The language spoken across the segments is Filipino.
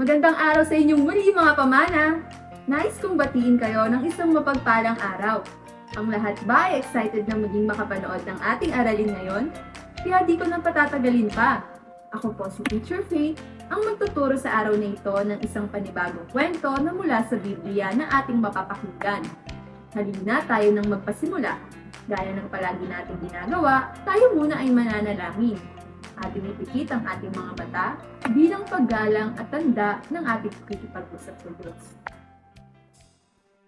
Magandang araw sa inyong muli mga pamana! Nais kong batiin kayo ng isang mapagpalang araw. Ang lahat ba ay excited na muling makapanood ng ating aralin ngayon? Kaya di ko nang patatagalin pa. Ako po si Teacher Faith, ang magtuturo sa araw na ito ng isang panibagong kwento na mula sa Biblia na ating mapapakinggan. Halina tayo nang magpasimula. Gaya ng palagi nating ginagawa, tayo muna ay mananalangin. Ating ipikit ang ating mga mata bilang paggalang at tanda ng ating pakikipag-usap sa Diyos.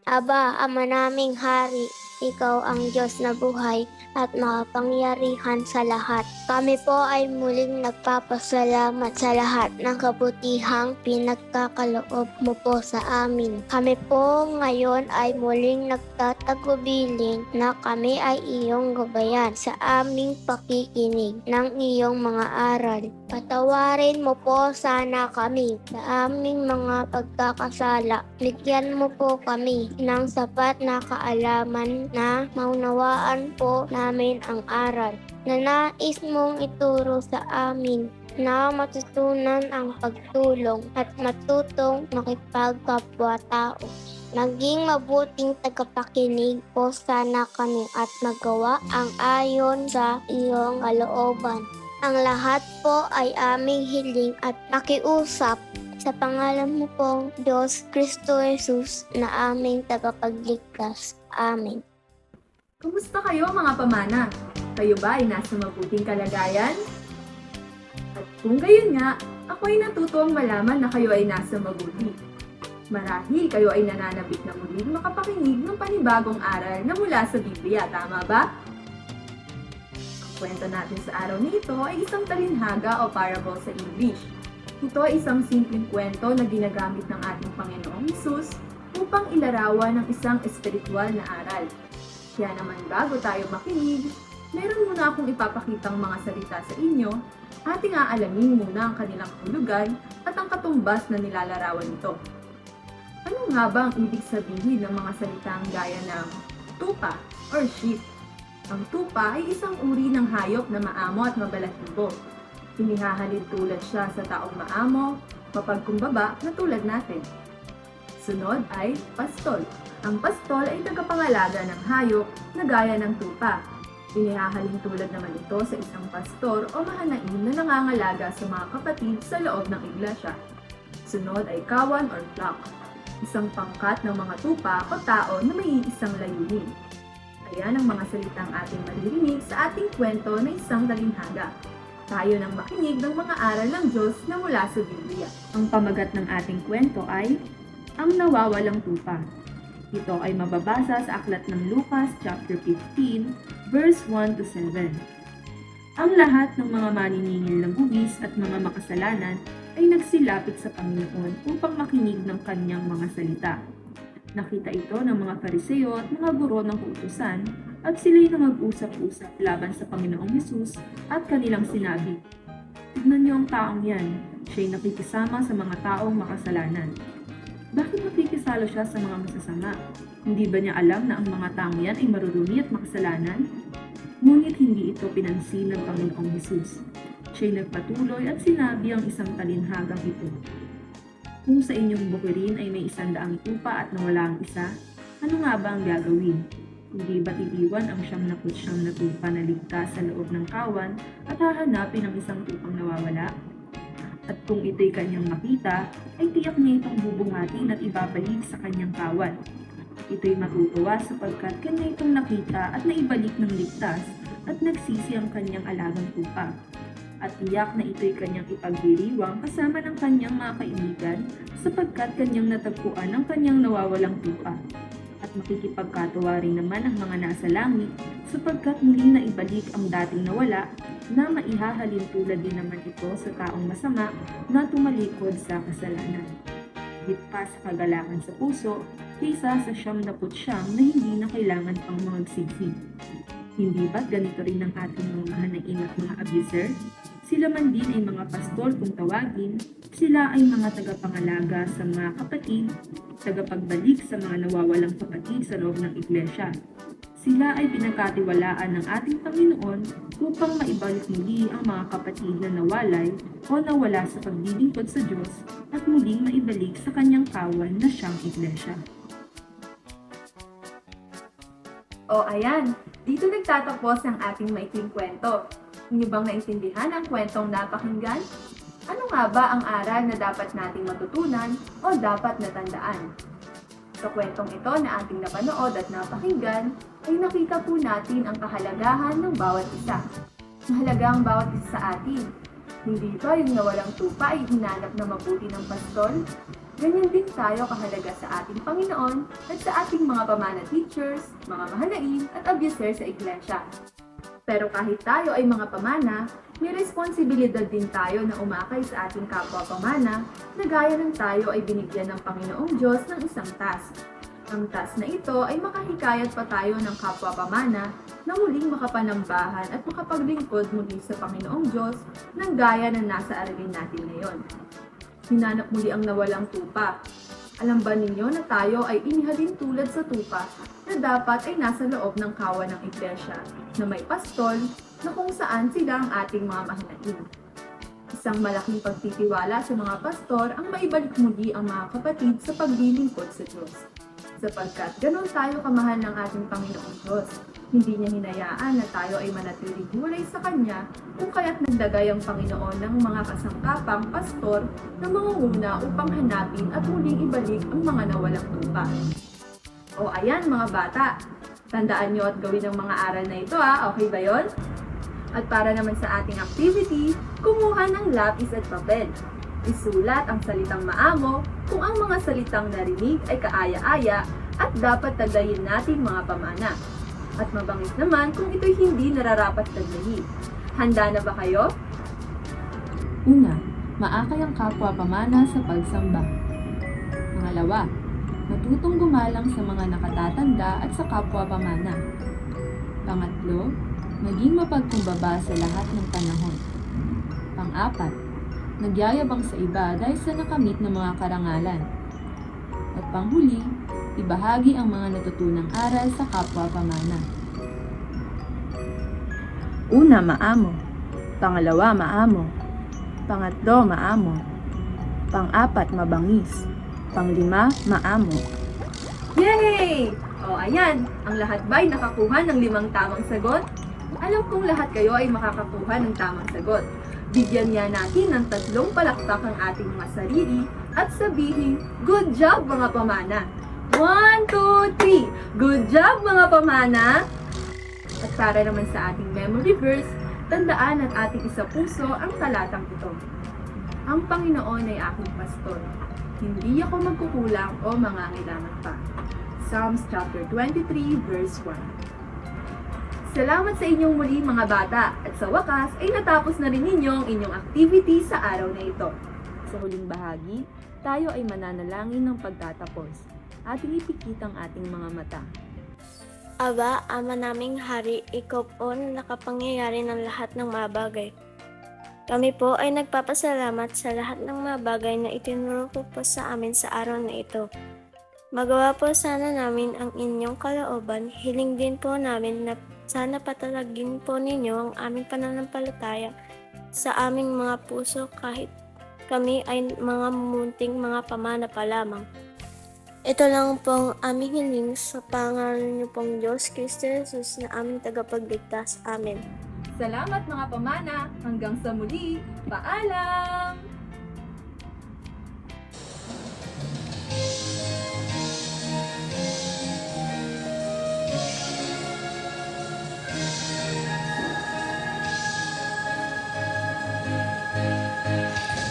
Aba, Ama naming Hari, Ikaw ang Diyos na buhay at makapangyarihan sa lahat. Kami po ay muling nagpapasalamat sa lahat ng kabutihang pinagkakaloob mo po sa amin. Kami po ngayon ay muling nagtatagubilin na kami ay iyong gabayan sa aming pakikinig ng iyong mga aral. Patawarin mo po sana kami sa aming mga pagkakasala. Bigyan mo po kami ng sapat na kaalaman na maunawaan po namin ang aral na nais mong ituro sa amin na matutunan ang pagtulong at matutong makipagkapwa-tao. Naging mabuting tagapakinig po sana kami at magawa ang ayon sa iyong kalooban. Ang lahat po ay aming hiling at pakiusap sa pangalan mo pong Diyos Kristo Jesus na aming tagapagligtas. Amen. Kumusta kayo mga pamana? Kayo ba ay nasa mabuting kalagayan? At kung gayon nga, ako ay natutuwang malaman na kayo ay nasa mabuti. Marahil kayo ay nananabik na muling makapakinig ng panibagong aral na mula sa Biblia, tama ba? Ang kwento natin sa araw na ito ay isang talinhaga o parable sa English. Ito ay isang simpleng kwento na ginagamit ng ating Panginoong Hesus upang ilarawan ng isang espiritual na aral. Kaya naman bago tayo makinig, meron muna akong ipapakitang mga salita sa inyo, ating aalamin muna ang kanilang hulugan at ang katumbas na nilalarawan nito. Ano nga ba ang ibig sabihin ng mga salitang gaya ng tupa or sheep? Ang tupa ay isang uri ng hayop na maamo at mabalahibo. Inihahalin tulad siya sa taong maamo, mapagkumbaba na tulad natin. Sunod ay pastol. Ang pastol ay tagapangalaga ng hayop na gaya ng tupa. Inihahalin tulad naman ito sa isang pastor o mahanaim na nangangalaga sa mga kapatid sa loob ng iglesia. Sunod ay kawan or flock. Isang pangkat ng mga tupa o tao na may isang layunin. Ayan ang mga salitang ating maririnig sa ating kwento na isang talinhaga. Tayo nang makinig ng mga aral ng Diyos na mula sa Biblia. Ang pamagat ng ating kwento ay Ang Nawawalang Tupa. Ito ay mababasa sa aklat ng Lucas chapter 15, verse 1 to 7. Ang lahat ng mga maniningil ng buwis at mga makasalanan ay nagsilapit sa Panginoon upang makinig ng kanyang mga salita. Nakita ito ng mga fariseo at mga guro ng kautusan at sila'y na mag-usap-usap laban sa Panginoong Yesus at kanilang sinabi, Tignan niyo ang taong yan, siya'y nakikisama sa mga taong makasalanan. Bakit nakikisalo siya sa mga masasama? Hindi ba niya alam na ang mga taong yan ay marurumi at makasalanan? Ngunit hindi ito pinansin ng Panginoong Hesus. Siya'y nagpatuloy at sinabi ang isang talinhagang ito. Kung sa inyong bukirin ay may isang daang tupa at nawala ang isa, ano nga ba ang gagawin? Hindi ba't iiwan ang siyam na siyam na tupa na ligtas sa loob ng kawan at hahanapin ang isang tupang nawawala? At kung ito'y kanyang makita, ay tiyak niya itong bubungatin at ibabalik sa kanyang kawan. Ito'y matutuwa sapagkat kanya itong nakita at naibalik ng ligtas at nagsisi ang kanyang alagang tupa. At tiyak na ito'y kanyang ipagdiriwang kasama ng kanyang mga kaibigan sapagkat kanyang natagpuan ang kanyang nawawalang tupa. At makikipagkatuwa rin naman ang mga nasa langit sapagkat muling na ibalik ang dating nawala na maihahalin tulad din naman ito sa taong masama na tumalikod sa kasalanan. Higit pa sa kagalakan sa puso kaysa sa siyam na putsyam na hindi na kailangan pang magsisi. Hindi ba't ganito rin ang ating mga mahanain at mga abuser? Sila man din ay mga pastol kung tawagin, sila ay mga tagapangalaga sa mga kapatid, tagapagbalik sa mga nawawalang kapatid sa loob ng iglesia. Sila ay pinagkatiwalaan ng ating Panginoon upang maibalik muli ang mga kapatid na nawalay o nawala sa paglilingkod sa Diyos at muling maibalik sa kanyang kawan na siyang iglesia. O ayan, dito nagtatapos ang ating maikling kwento. Inyo bang naintindihan ang kwentong napakinggan? Ano nga ba ang aral na dapat nating matutunan o dapat natandaan? Sa kwentong ito na ating napanood at napakinggan, ay nakita po natin ang kahalagahan ng bawat isa. Mahalaga ang bawat isa sa atin. Hindi ba yung nawalang tupa ay hinanap na mabuti ng pastol? Ganyan din tayo kahalaga sa ating Panginoon at sa ating mga pamana teachers, mga mahalain at abuser sa iglesia. Pero kahit tayo ay mga pamana, may responsibilidad din tayo na umakay sa ating kapwa pamana na gaya ng tayo ay binigyan ng Panginoong Diyos ng isang task. Ang task na ito ay makahikayat pa tayo ng kapwa pamana na muling makapanambahan at makapaglingkod muli sa Panginoong Diyos ng gaya na nasa aralin natin ngayon. Hinanap muli ang nawalang tupa. Alam ba ninyo na tayo ay inihalin tulad sa tupa na dapat ay nasa loob ng kawan ng iglesia na may pastol na kung saan sila ang ating mga mahinain. Isang malaking pagtitiwala sa mga pastor ang maibalik muli ang mga kapatid sa paglilingkod sa Diyos. Sapagkat ganon tayo kamahal ng ating Panginoong Diyos. Hindi niya hinayaan na tayo ay manatiling hulay sa Kanya kung kaya't nagdagay ang Panginoon ng mga kasangkapang pastor na mangunguna upang hanapin at muling ibalik ang mga nawalang tupa. O ayan mga bata, tandaan nyo at gawin ang mga aral na ito ah, okay ba yon? At para naman sa ating activity, kumuha ng lapis at papel. Isulat ang salitang maamo kung ang mga salitang narinig ay kaaya-aya at dapat taglayin natin mga pamana. At mabangis naman kung ito'y hindi nararapat taglayin. Handa na ba kayo? Una, maakay ang kapwa pamana sa pagsamba. Pangalawa, matutong gumalang sa mga nakatatanda at sa kapwa pamana. Pangatlo, maging mapagkumbaba sa lahat ng panahon. Pang-apat, nagyayabang sa iba dahil sa nakamit ng mga karangalan. At panghuli, ibahagi ang mga natutunang aral sa kapwa pamana. Una, maamo. Pangalawa, maamo. Pangatlo, maamo. Pang-apat, mabangis. Panglima, maamo. Yay! O ayan, ang lahat ba'y nakakuha ng limang tamang sagot? Alam kong lahat kayo ay makakakuha ng tamang sagot. Bigyan niya natin ng tatlong palakpak ang ating mga sarili at sabihin, Good job mga pamana! One, two, three! Good job mga pamana! At para naman sa ating memory verse, tandaan at ating isa puso ang talatang ito. Ang Panginoon ay aking pastor. Hindi ako magkukulang o mangangailangan pa. Psalms chapter 23 verse 1. Salamat sa inyong muli mga bata at sa wakas ay natapos na rin ninyo ang inyong activity sa araw na ito. Sa huling bahagi, tayo ay mananalangin ng pagtatapos. Ating ipikit ang ating mga mata. Aba, Ama naming Hari, Ikaw po na nakapangyayari ng lahat ng mga bagay. Kami po ay nagpapasalamat sa lahat ng mga bagay na itinuro po po sa amin sa araw na ito. Magawa po sana namin ang inyong kalooban. Hiling din po namin na sana patalagin po ninyo ang aming pananampalataya sa aming mga puso kahit kami ay mga munting mga pamana pa lamang. Ito lang pong aming hiling sa pangalan niyo pong Diyos Kristo Jesus na aming tagapagligtas. Amen. Salamat mga pamana! Hanggang sa muli! Paalam!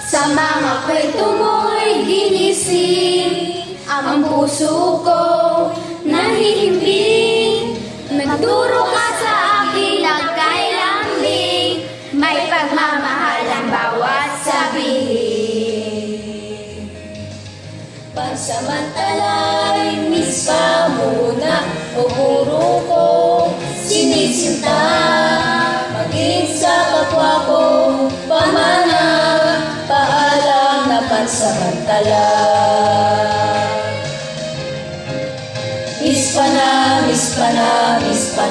Sa mga kwento mo'y ginising Ang puso ko nahihimbing Nagturo ka Mispa na, mispa na, mispa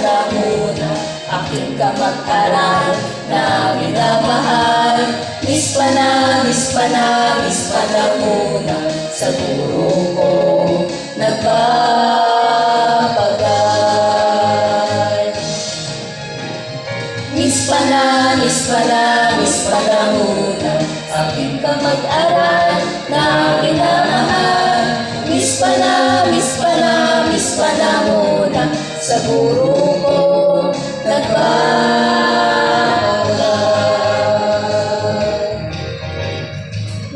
aking kamag-aral na minamahal. Miss pa na, miss pa na, miss pa na muna sa guro ko nagpapagal. Miss pa na, miss pa na, miss pa na muna Aking kamag-aral na minamahal Miss pa na, miss pa na, miss pa na muna Sa guro ko nagpapagal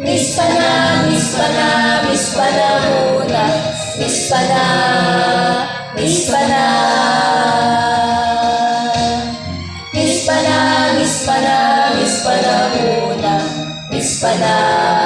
Miss pa na, miss pa na, miss pa na muna Miss pa na, miss pa na Miss pa na, miss pa na, miss pa na muna miss pa na